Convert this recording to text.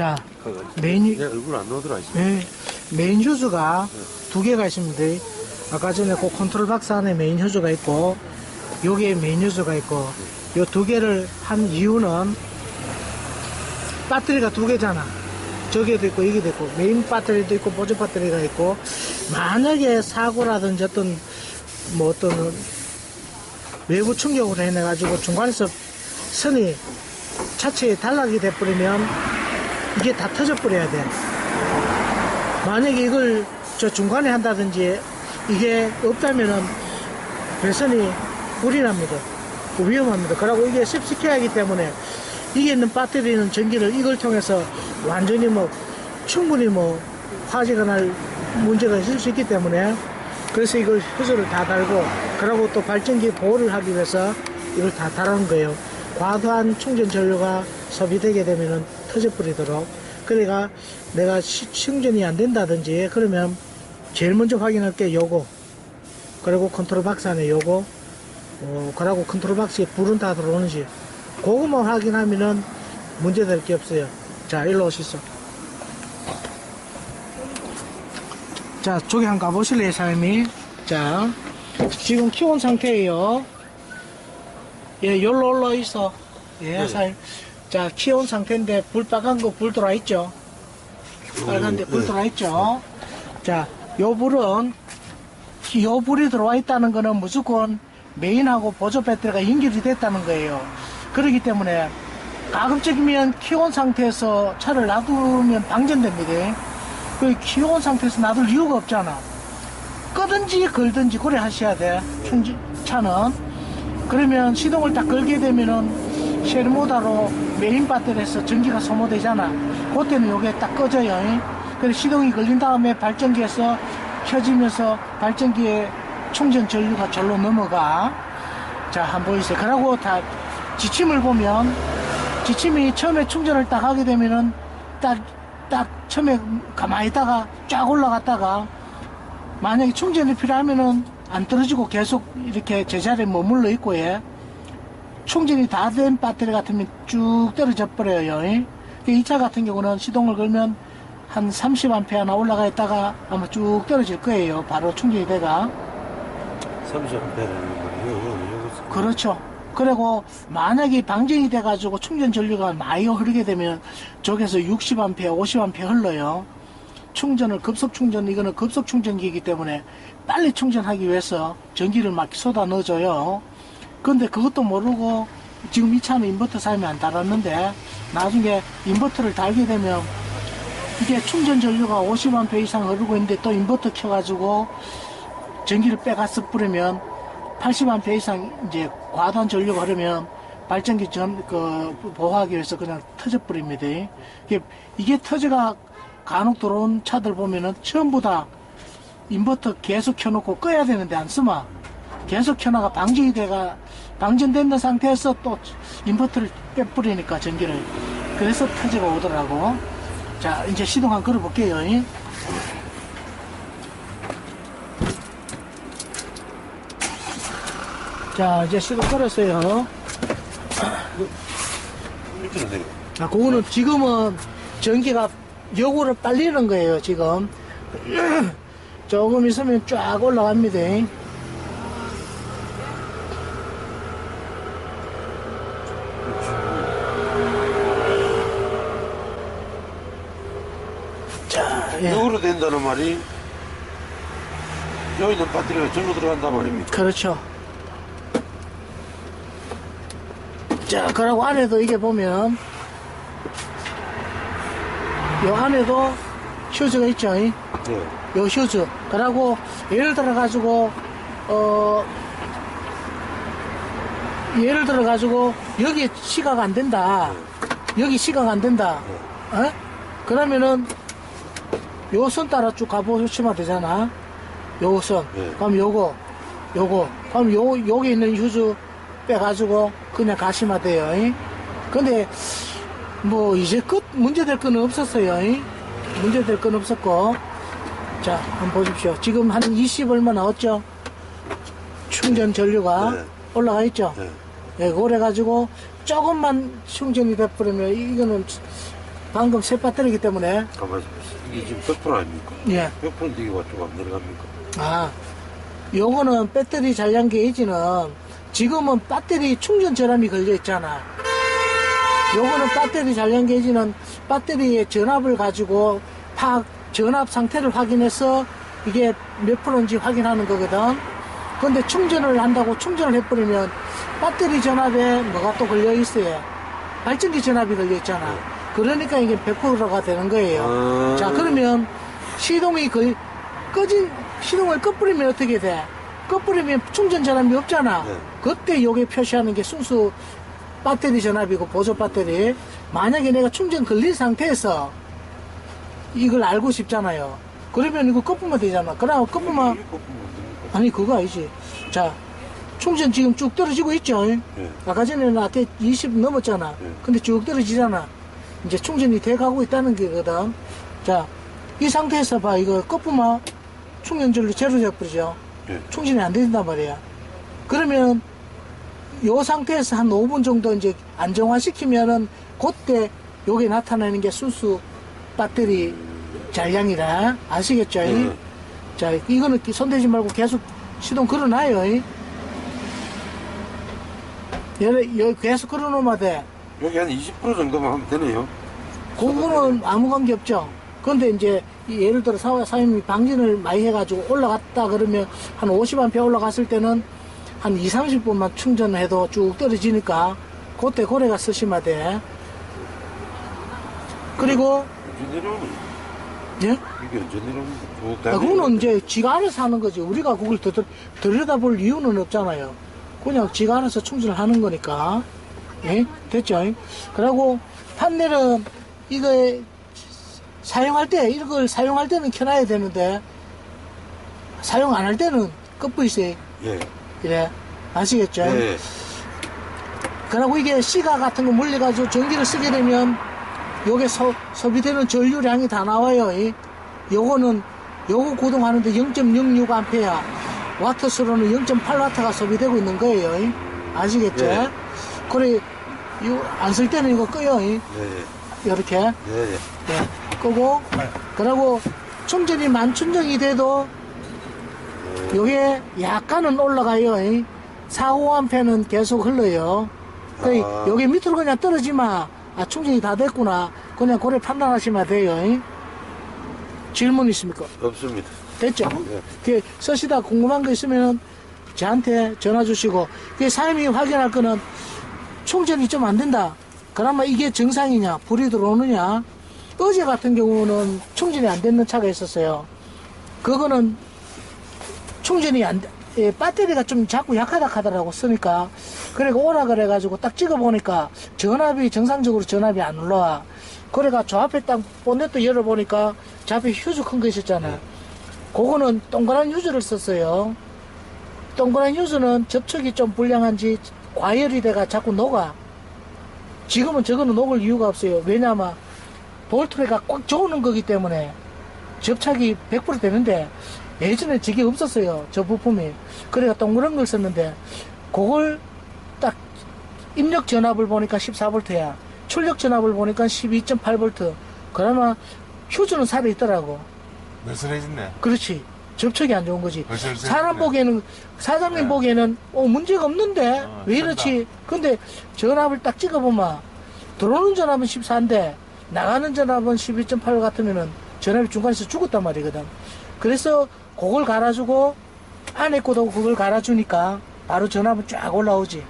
자, 메뉴, 내 얼굴 안 나오더라. 이제. 네, 메인 휴즈가 두 개가 있습니다. 아까 전에 그 컨트롤 박스 안에 메인 휴즈가 있고, 여기에 메인 휴즈가 있고, 요 두 개를 한 이유는 배터리가 두 개잖아. 저기에도 있고, 여기도 있고, 메인 배터리도 있고, 보조 배터리가 있고, 만약에 사고라든지 어떤, 뭐 어떤 외부 충격으로 인해가지고 중간에서 선이 차체에 단락이 돼버리면 이게 다 터져버려야 돼. 만약에 이걸 저 중간에 한다든지 이게 없다면은 배선이 불이 납니다. 위험합니다. 그리고 이게 습식해야 하기 때문에 이게 있는 배터리는 전기를 이걸 통해서 완전히 뭐 충분히 뭐 화재가 날 문제가 있을 수 있기 때문에 그래서 이걸 효소를 다 달고 그리고 또 발전기 보호를 하기 위해서 이걸 다 달아놓은 거예요. 과도한 충전 전류가 소비되게 되면은 터져버리도록. 그러니까 내가 시- 충전이 안 된다든지 그러면 제일 먼저 확인할 게 요거. 그리고 컨트롤 박스 안에 요거. 어, 그리고 컨트롤 박스에 불은 다 들어오는지. 그거만 확인하면은 문제될 게 없어요. 자 일로 오시소 자 저기 한번 가보실래요 사장님이 자 지금 키운 상태예요. 예 열로 올라 있어. 예 네. 사장님 자 키운 상태인데 불 빨간 거 불 들어와 있죠? 빨간데 불 네. 들어와 있죠? 자 요 불은 요 불이 들어와 있다는 거는 무조건 메인하고 보조 배터리가 연결이 됐다는 거예요. 그렇기 때문에 가급적이면 키온 상태에서 차를 놔두면 방전됩니다. 그 키온 상태에서 놔둘 이유가 없잖아. 끄든지 걸든지 그래 하셔야 돼. 충전 차는. 그러면 시동을 딱 걸게 되면은 쉘모다로 메인 배터리에서 전기가 소모되잖아. 그때는 요게 딱 꺼져요. 그래서 시동이 걸린 다음에 발전기에서 켜지면서 발전기에 충전 전류가 절로 넘어가. 자 한번 보이세요. 그러고 다 지침을 보면 지침이 처음에 충전을 딱 하게 되면은 딱, 딱 처음에 가만히 있다가 쫙 올라갔다가 만약에 충전이 필요하면은 안 떨어지고 계속 이렇게 제자리에 머물러 있고 예. 충전이 다 된 배터리 같으면 쭉 떨어져 버려요. 이 차 같은 경우는 시동을 걸면 한 30A나 올라가 있다가 아마 쭉 떨어질 거예요. 바로 충전이 돼가. 30ampere라는 말이요. 요거 그렇죠. 그리고 만약에 방전이 돼가지고 충전 전류가 많이 흐르게 되면 저기서 60A, 50A 흘러요. 충전을 급속 충전 이거는 급속 충전기이기 때문에 빨리 충전하기 위해서 전기를 막 쏟아 넣어줘요. 근데 그것도 모르고 지금 이 차는 인버터 사임이 안 달았는데 나중에 인버터를 달게 되면 이게 충전 전류가 50A 이상 흐르고 있는데 또 인버터 켜가지고 전기를 빼가서 뿌리면 80A 이상 이제 과도한 전류가 흐르면 발전기 전, 그, 보호하기 위해서 그냥 터져버립니다. 이게, 이게 터져가 간혹 들어온 차들 보면은 전부 다 인버터 계속 켜놓고 꺼야 되는데 안 쓰마. 계속 켜놔가 방전이 돼가, 방전된 상태에서 또 인버터를 빼버리니까 전기를. 그래서 터져가 오더라고. 자, 이제 시동 한번 걸어볼게요. 자, 이제 시동 걸었어요. 아, 그거는 지금은 전기가 요구를 빨리는 거예요, 지금. 조금 있으면 쫙 올라갑니다. 자, 예. 역으로 된다는 말이 여기 있는 배터리가 절로 들어간단 말입니다. 그렇죠. 자, 그리고 안에도 이게 보면, 요 안에도 휴즈가 있죠. 이? 네. 요 휴즈. 그리고 예를 들어 가지고, 어, 예를 들어 가지고, 여기 시각 안 된다. 여기 시각 안 된다. 어? 그러면은, 요선 따라 쭉 가보시면 되잖아. 요 선. 네. 그럼 요거, 요거. 그럼 요, 여기 있는 휴즈 빼가지고 그냥 가시면 돼요. 이? 근데, 뭐, 이제 끝, 문제될 건 없었어요. 이? 문제될 건 없었고. 자, 한번 보십시오. 지금 한 20 얼마 나왔죠? 충전 전류가 네. 올라가 있죠? 네. 예, 그래가지고 조금만 충전이 돼버리면 이거는 방금 새 배터리이기 때문에 가만히 보세요. 이게 지금 100% 아닙니까? 예. 100%인데 이게 와좀 안 내려갑니까? 아, 요거는 배터리 잔량 게이지는 지금은 배터리 충전 전압이 걸려 있잖아. 요거는 배터리 잔량 게이지는 배터리의 전압을 가지고 파 전압 상태를 확인해서 이게 몇 프로인지 확인하는 거거든. 근데 충전을 한다고 충전을 해버리면 배터리 전압에 뭐가 또 걸려 있어요. 발전기 전압이 걸려 있잖아. 그러니까 이게 100%가 되는 거예요. 아. 자, 그러면 시동이 거의 꺼진 시동을 꺼버리면 어떻게 돼? 꺼버리면 충전 전압이 없잖아. 네. 그때 여기 표시하는 게 순수 배터리 전압이고 보조 배터리. 만약에 내가 충전 걸린 상태에서 이걸 알고 싶잖아요. 그러면 이거 꺼보면 되잖아. 꺼보면 안 됩니까? 아니 그거 아니지. 자 충전 지금 쭉 떨어지고 있죠. 예. 아까 전에는 앞에 20 넘었잖아. 네. 근데 쭉 떨어지잖아. 이제 충전이 돼 가고 있다는 게거든. 자, 이 상태에서 봐. 이거 꺼쁘면 충전절로 제로 되어버리죠. 예. 충전이 안 된단 말이야. 그러면 요 상태에서 한 5분 정도 이제 안정화시키면은 그때 요게 나타나는 게 순수 배터리 잔량이라 아시겠죠? 네. 자, 이거는 손대지 말고 계속 시동 걸어놔요. 이. 여기 계속 걸어놓으면 돼. 여기 한 20% 정도만 하면 되네요. 그거는 아무 관계 없죠. 근데 이제 이 예를 들어 사, 사장님이 방진을 많이 해가지고 올라갔다 그러면 한 50A 올라갔을 때는 한 2, 30분만 충전해도 쭉 떨어지니까 그때 고래가 쓰시면 돼. 그리고 언제 내려오는 예? 이게 언제 내려오는 거? 아, 그거는 이제 지가 알아서 하는 거지. 우리가 그걸 더, 더, 들여다볼 이유는 없잖아요. 그냥 지가 알아서 충전을 하는 거니까. 예? 됐죠? 그리고 판넬은 이거 사용할 때, 이걸 사용할 때는 켜놔야 되는데, 사용 안 할 때는 끄고 있어요. 예. 이래. 아시겠죠? 예. 그리고 이게 시가 같은 거 물려가지고 전기를 쓰게 되면 요게 소, 소비되는 전류량이 다 나와요. 이. 요거는 요거 구동하는데 0.06A 와트 수로는 0.8와트가 소비되고 있는 거예요. 이. 아시겠죠? 네. 그래 안 쓸 때는 이거 끄요. 이. 네. 이렇게 네. 예, 끄고 그리고 충전이 만충전이 돼도 요게 약간은 올라가요. 4, 5암페는 계속 흘러요. 그 아. 요게 밑으로 그냥 떨어지마. 아, 충전이 다 됐구나. 그냥 그래 판단하시면 돼요. 질문 있습니까? 없습니다. 됐죠? 네. 그 쓰시다 궁금한 거 있으면 저한테 전화 주시고 그 사장님이 확인할 거는 충전이 좀 안 된다. 그러면 이게 정상이냐? 불이 들어오느냐? 어제 같은 경우는 충전이 안 되는 차가 있었어요. 그거는 충전이 안, 돼- 예, 배터리가 좀 자꾸 약하다 하더라고 쓰니까. 그래가 오라 그래가지고 딱 찍어보니까 전압이 정상적으로 전압이 안 올라와. 그래가 저 앞에 딱 본넷도 열어보니까 저 앞에 휴즈 큰 거 있었잖아. 그거는 동그란 휴즈를 썼어요. 동그란 휴즈는 접촉이 좀 불량한지 과열이 돼가 자꾸 녹아. 지금은 저거는 녹을 이유가 없어요. 왜냐면 볼트레가 꽉 조는 거기 때문에 접착이 100% 되는데 예전에 저게 없었어요. 저 부품이. 그래가 동그란 걸 썼는데 그걸 딱 입력 전압을 보니까 14V야. 출력 전압을 보니까 12.8V. 그러나 휴즈는 살아있더라고. 늘씬해졌네. 그렇지. 접촉이 안 좋은 거지. 사람. 보기에는, 사장님 네. 보기에는, 어, 문제가 없는데? 어, 왜 이렇지? 근데 전압을 딱 찍어보면, 들어오는 전압은 14인데, 나가는 전압은 12.8 같으면은 전압이 중간에서 죽었단 말이거든. 그래서 그걸 갈아주고, 안에 것도 그걸 갈아주니까, 바로 전압은 쫙 올라오지.